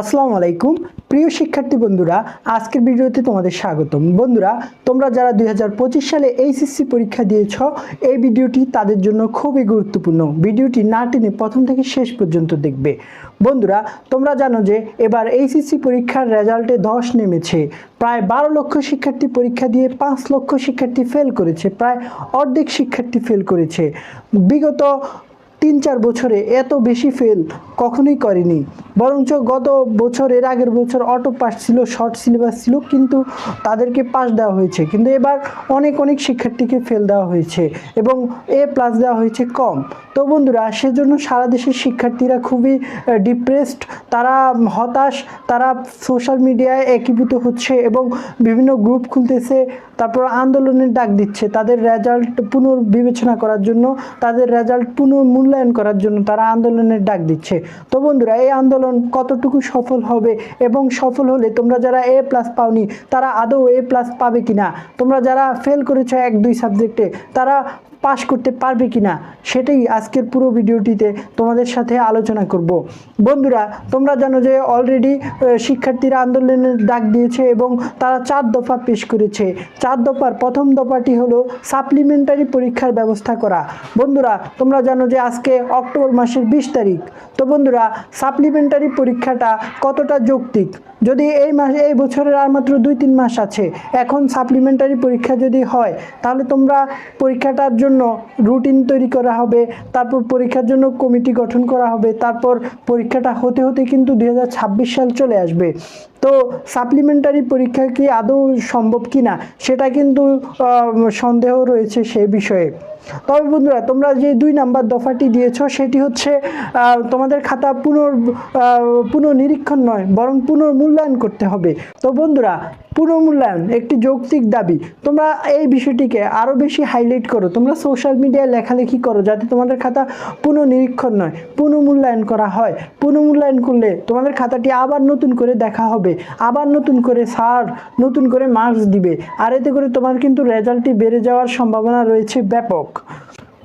আসসালামু আলাইকুম। প্রিয় শিক্ষার্থী বন্ধুরা, আজকের ভিডিওতে তোমাদের স্বাগতম। বন্ধুরা, তোমরা যারা দুই হাজার পঁচিশ সালে এইচএসসি পরীক্ষা দিয়েছ, এই ভিডিওটি তাদের জন্য খুবই গুরুত্বপূর্ণ। ভিডিওটি না টেনে প্রথম থেকে শেষ পর্যন্ত দেখবে। বন্ধুরা, তোমরা জানো যে এবার এইচএসসি পরীক্ষার রেজাল্টে ধস নেমেছে। প্রায় বারো লক্ষ শিক্ষার্থী পরীক্ষা দিয়ে পাঁচ লক্ষ শিক্ষার্থী ফেল করেছে। প্রায় অর্ধেক শিক্ষার্থী ফেল করেছে। বিগত তিন চার বছরে এত বেশি ফেল কখনোই করেনি। বরঞ্চ গত বছর, এর আগের বছর অটো পাস ছিল শর্ট সিলেবাস ছিল, কিন্তু তাদেরকে পাস দেওয়া হয়েছে। কিন্তু এবার অনেক অনেক শিক্ষার্থীকে ফেল দেওয়া হয়েছে এবং এ প্লাস দেওয়া হয়েছে কম। তো বন্ধুরা, সেজন্য সারা দেশের শিক্ষার্থীরা খুবই ডিপ্রেসড তারা হতাশ, তারা সোশ্যাল মিডিয়ায় একীভূত হচ্ছে এবং বিভিন্ন গ্রুপ খুলতেছে, তারপর আন্দোলনের ডাক দিচ্ছে। তাদের রেজাল্ট পুনর্বিবেচনা করার জন্য তাদের রেজাল্ট পুনর্মূল্যায়ন করার জন্য তারা আন্দোলনের ডাক দিচ্ছে। তো বন্ধুরা, এই আন্দোলন কতটুকু সফল হবে এবং সফল হলে তোমরা যারা এ প্লাস পাওনি, তারা আদৌ এ প্লাস পাবে কিনা? তোমরা যারা ফেল করেছ এক দুই সাবজেক্টে তারা পাশ করতে পারবে কিনা সেটাই আজকের পুরো ভিডিওটিতে তোমাদের সাথে আলোচনা করব। বন্ধুরা, তোমরা জানো যে অলরেডি শিক্ষার্থীরা আন্দোলনের ডাক দিয়েছে এবং তারা চার দফা পেশ করেছে। চার দফার প্রথম দফাটি হলো সাপ্লিমেন্টারি পরীক্ষার ব্যবস্থা করা। বন্ধুরা, তোমরা জানো যে আজকে অক্টোবর মাসের বিশ তারিখ। তো বন্ধুরা সাপ্লিমেন্টারি পরীক্ষাটা কতটা যৌক্তিক? যদি এই মাসে, এই বছরের আর মাত্র দুই, তিন মাস আছে, এখন সাপ্লিমেন্টারি পরীক্ষা যদি হয়, তাহলে তোমরা পরীক্ষাটার জন্য রুটিন তৈরি করা হবে, তারপর পরীক্ষার জন্য কমিটি গঠন করা হবে, তারপর পরীক্ষাটা হতে হতে কিন্তু দু হাজার ছাব্বিশ সাল চলে আসবে। তো সাপ্লিমেন্টারি পরীক্ষা কি আদৌ সম্ভব কি না সেটা কিন্তু সন্দেহ রয়েছে সে বিষয়ে। তবে বন্ধুরা, তোমরা যে দুই নাম্বার দফাটি দিয়েছ, সেটি হচ্ছে তোমাদের খাতা পুনর পুনর্নিরীক্ষণ নয়, বরং পুনর্মূল্যায়ন করতে হবে। তো বন্ধুরা, পুনর্মূল্যায়ন একটি যৌক্তিক দাবি। তোমরা এই বিষয়টিকে আরও বেশি হাইলাইট করো। তোমরা সোশ্যাল মিডিয়ায় লেখালেখি করো, যাতে তোমাদের খাতা পুনর্নিরীক্ষণ নয়, পুনর্মূল্যায়ন করা হয়। পুনর্মূল্যায়ন করলে তোমাদের খাতাটি আবার নতুন করে দেখা হবে। আবার নতুন করে সার নতুন করে মার্কস দিবে। আর এতে করে তোমার কিন্তু রেজাল্টটি বেড়ে যাওয়ার সম্ভাবনা রয়েছে ব্যাপক।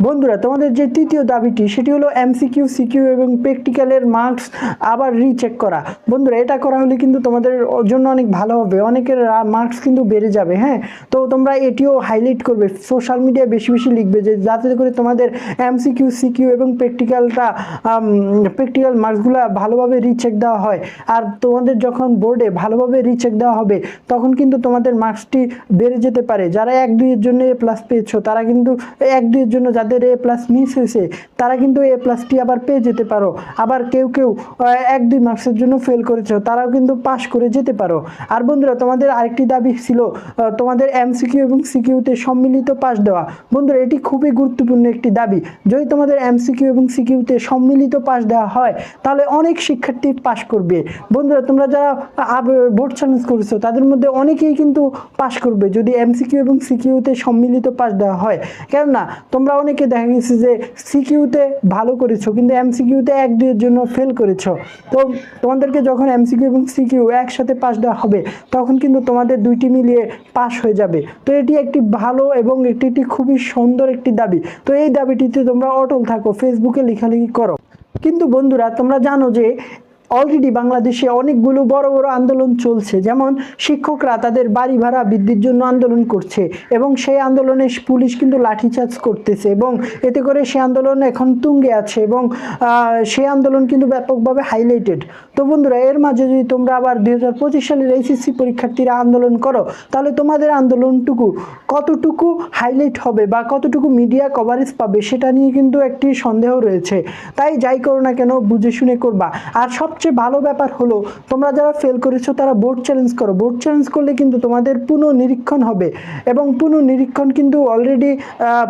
বন্ধুরা, তোমাদের যে তৃতীয় দাবিটি, সেটি হলো এমসিকিউ সিকিউ এবং প্র্যাকটিক্যালের মার্কস আবার রিচেক করা। বন্ধুরা, এটা করা হলে কিন্তু তোমাদের জন্য অনেক ভালো হবে। অনেকের মার্কস কিন্তু বেড়ে যাবে হ্যাঁ? তো তোমরা এটিও হাইলাইট করবে। সোশ্যাল মিডিয়ায় বেশি বেশি লিখবে যে, যাতে করে তোমাদের এমসিকিউ সিকিউ এবং প্র্যাকটিক্যালটা প্র্যাকটিক্যাল মার্কসগুলো ভালোভাবে রিচেক দেওয়া হয়। আর তোমাদের যখন বোর্ডে ভালোভাবে রিচেক দেওয়া হবে, তখন কিন্তু তোমাদের মার্কসটি বেড়ে যেতে পারে। যারা এক দুইয়ের জন্য প্লাস পেয়েছ, তারা কিন্তু এক দুইয়ের জন্য যাদের এ প্লাস মিস হয়েছে, তারা কিন্তু এ প্লাসটি আবার পেয়ে যেতে পারো। আবার কেউ কেউ এক, দুই মার্কসের জন্য ফেল করেছ, তারাও কিন্তু পাশ করে যেতে পারো। আর বন্ধুরা, তোমাদের আরেকটি দাবি ছিল তোমাদের এমসিকিউ এবং সিকিউতে সম্মিলিত পাশ দেওয়া। বন্ধুরা, এটি খুবই গুরুত্বপূর্ণ একটি দাবি। যদি তোমাদের এমসিকিউ এবং সিকিউতে সম্মিলিত পাশ দেওয়া হয়, তাহলে অনেক শিক্ষার্থী পাশ করবে। বন্ধুরা, তোমরা যারা বোর্ড চ্যালেঞ্জ করেছ, তাদের মধ্যে অনেকেই কিন্তু পাশ করবে। যদি এমসিকিউ এবং সিকিউতে সম্মিলিত পাশ দেওয়া হয়, কেননা তোমরা অনেকে দেখা গেছে যে সিকিউতে ভালো করেছ, কিন্তু এমসিকিউতে এক দুইয়ের জন্য ফেল করেছ। তো তোমাদেরকে যখন এমসিকিউ এবং সিকিউ একসাথে পাশ দেওয়া হবে, তখন কিন্তু তোমাদের দুইটি মিলিয়ে পাশ হয়ে যাবে। তো এটি একটি ভালো এবং এটি একটি খুবই সুন্দর একটি দাবি। তো এই দাবিটিতে তোমরা অটল থাকো ফেসবুকে লেখালেখি করো। কিন্তু বন্ধুরা, তোমরা জানো যে অলরেডি বাংলাদেশে অনেকগুলো বড় বড় আন্দোলন চলছে। যেমন শিক্ষকরা তাদের বাড়ি ভাড়া বৃদ্ধির জন্য আন্দোলন করছে এবং সেই আন্দোলনে পুলিশ কিন্তু লাঠিচার্জ করতেছে এবং এতে করে সে আন্দোলন এখন তুঙ্গে আছে এবং সেই আন্দোলন কিন্তু ব্যাপকভাবে হাইলাইটেড তো বন্ধুরা, এর মাঝে যদি তোমরা আবার দুই হাজার পঁচিশ সালের এইচএসসি পরীক্ষার্থীরা আন্দোলন করো, তাহলে তোমাদের আন্দোলনটুকু কতটুকু হাইলাইট হবে বা কতটুকু মিডিয়া কভারেজ পাবে সেটা নিয়ে কিন্তু একটি সন্দেহ রয়েছে। তাই যাই করো না কেন, বুঝে শুনে করবা। আর সবচেয়ে ভালো ব্যাপার হলো তোমরা যারা ফেল করেছ তারা বোর্ড চ্যালেঞ্জ করো। বোর্ড চ্যালেঞ্জ করলে কিন্তু তোমাদের পুনর্নিরীক্ষণ হবে এবং পুনর্নিরীক্ষণ কিন্তু অলরেডি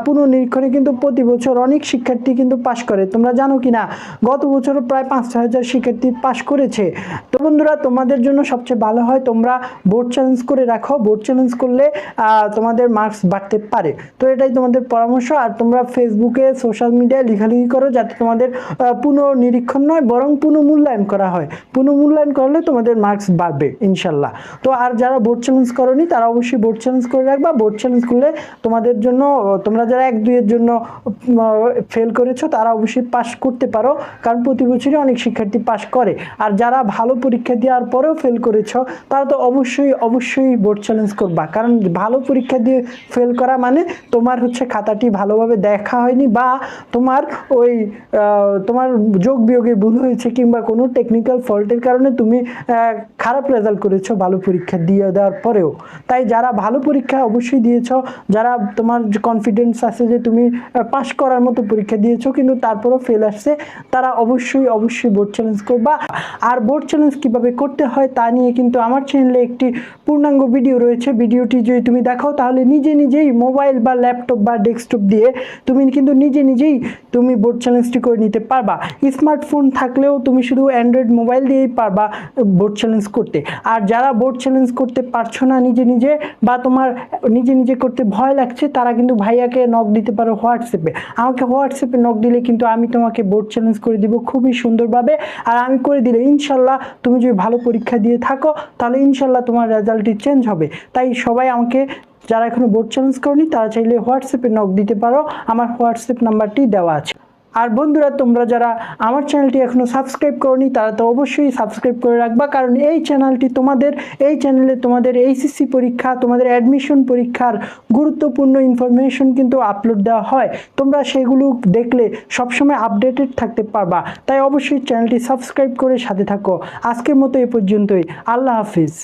পুনর্নিরীক্ষণে কিন্তু প্রতি বছর অনেক শিক্ষার্থী কিন্তু পাশ করে। তোমরা জানো কি না গত বছরও প্রায় পাঁচ ছয় হাজার শিক্ষার্থী পাশ করেছে। তো বন্ধুরা তোমাদের জন্য সবচেয়ে ভালো হয় তোমরা বোর্ড চ্যালেঞ্জ করে রাখো। বোর্ড চ্যালেঞ্জ করলে তোমাদের মার্কস বাড়তে পারে। তো এটাই তোমাদের পরামর্শ। আর তোমরা ফেসবুকে সোশ্যাল মিডিয়ায় লেখালেখি করো যাতে তোমাদের আহ, পুনর্নিরীক্ষণ নয় বরং পুনর্মূল্যায়ন করা হয়। পুনঃমূল্যায়ন করলে তোমাদের মার্কস বাড়বে, ইনশাল্লাহ। তো আর যারা বোর্ড চ্যালেঞ্জ করনি, তারা অবশ্যই বোর্ড চ্যালেঞ্জ করে রাখবা। বোর্ড চ্যালেঞ্জ করলে তোমাদের জন্য, তোমরা যারা এক দুইয়ের জন্য ফেল করেছ, তারা অবশ্যই পাস করতে পারো। কারণ প্রতি বছরই অনেক শিক্ষার্থী পাস করে। আর যারা ভালো পরীক্ষা দেওয়ার পরেও ফেল করেছ, তারা তো অবশ্যই অবশ্যই বোর্ড চ্যালেঞ্জ করবা। কারণ ভালো পরীক্ষা দিয়ে ফেল করা মানে তোমার হচ্ছে খাতাটি ভালোভাবে দেখা হয়নি বা তোমার ওই তোমার যোগ বিয়োগে ভুল হয়েছে কিংবা কোনো টেকনিক্যাল ফল্টের কারণে তুমি খারাপ রেজাল্ট করেছ ভালো পরীক্ষা দিয়ে দেওয়ার পরেও। তাই যারা ভালো পরীক্ষা অবশ্যই দিয়েছ, যারা তোমার কনফিডেন্স আছে যে তুমি পাস করার মতো পরীক্ষা দিয়েছ, কিন্তু তারপরেও ফেল আসছে, তারা অবশ্যই অবশ্যই বোর্ড চ্যালেঞ্জ করবা। আর বোর্ড চ্যালেঞ্জ কীভাবে করতে হয় তা নিয়ে কিন্তু আমার চ্যানেলে একটি পূর্ণাঙ্গ ভিডিও রয়েছে। ভিডিওটি যদি তুমি দেখো তাহলে নিজে নিজেই মোবাইল বা ল্যাপটপ বা ডেস্কটপ দিয়ে তুমি কিন্তু নিজে নিজেই তুমি বোর্ড চ্যালেঞ্জটি করে নিতে পারবা। স্মার্টফোন থাকলেও তুমি শুধু অ্যান্ড্রয়েড মোবাইল দিয়েই পারবা বোর্ড চ্যালেঞ্জ করতে। আর যারা বোর্ড চ্যালেঞ্জ করতে পারছ না নিজে নিজে, বা তোমার নিজে নিজে করতে ভয় লাগছে, তারা কিন্তু ভাইয়াকে নক দিতে পারো হোয়াটসঅ্যাপে। আমাকে হোয়াটসঅ্যাপে নক দিলে কিন্তু আমি তোমাকে বোর্ড চ্যালেঞ্জ করে দিব খুবই সুন্দরভাবে। আর আমি করে দিলে ইনশাল্লাহ তুমি যদি ভালো পরীক্ষা দিয়ে থাকো, তাহলে ইনশাল্লাহ তোমার রেজাল্টটি চেঞ্জ হবে। তাই সবাই আমাকে, যারা এখনও বোর্ড চ্যালেঞ্জ করনি, তারা চাইলে হোয়াটসঅ্যাপে নক দিতে পারো। আমার হোয়াটসঅ্যাপ নাম্বারটি দেওয়া আছে। আর বন্ধুরা, তোমরা যারা আমার চ্যানেলটি এখনও সাবস্ক্রাইব করনি, তারা তো অবশ্যই সাবস্ক্রাইব করে রাখবা, কারণ এই চ্যানেলটি তোমাদের, এই চ্যানেলে তোমাদের এইচএসসি পরীক্ষা, তোমাদের অ্যাডমিশন পরীক্ষার গুরুত্বপূর্ণ ইনফরমেশন কিন্তু আপলোড দেওয়া হয়। তোমরা সেগুলো দেখলে সবসময় আপডেটেড থাকতে পারবা। তাই অবশ্যই চ্যানেলটি সাবস্ক্রাইব করে সাথে থাকো। আজকের মতো এ পর্যন্তই। আল্লাহ হাফিজ।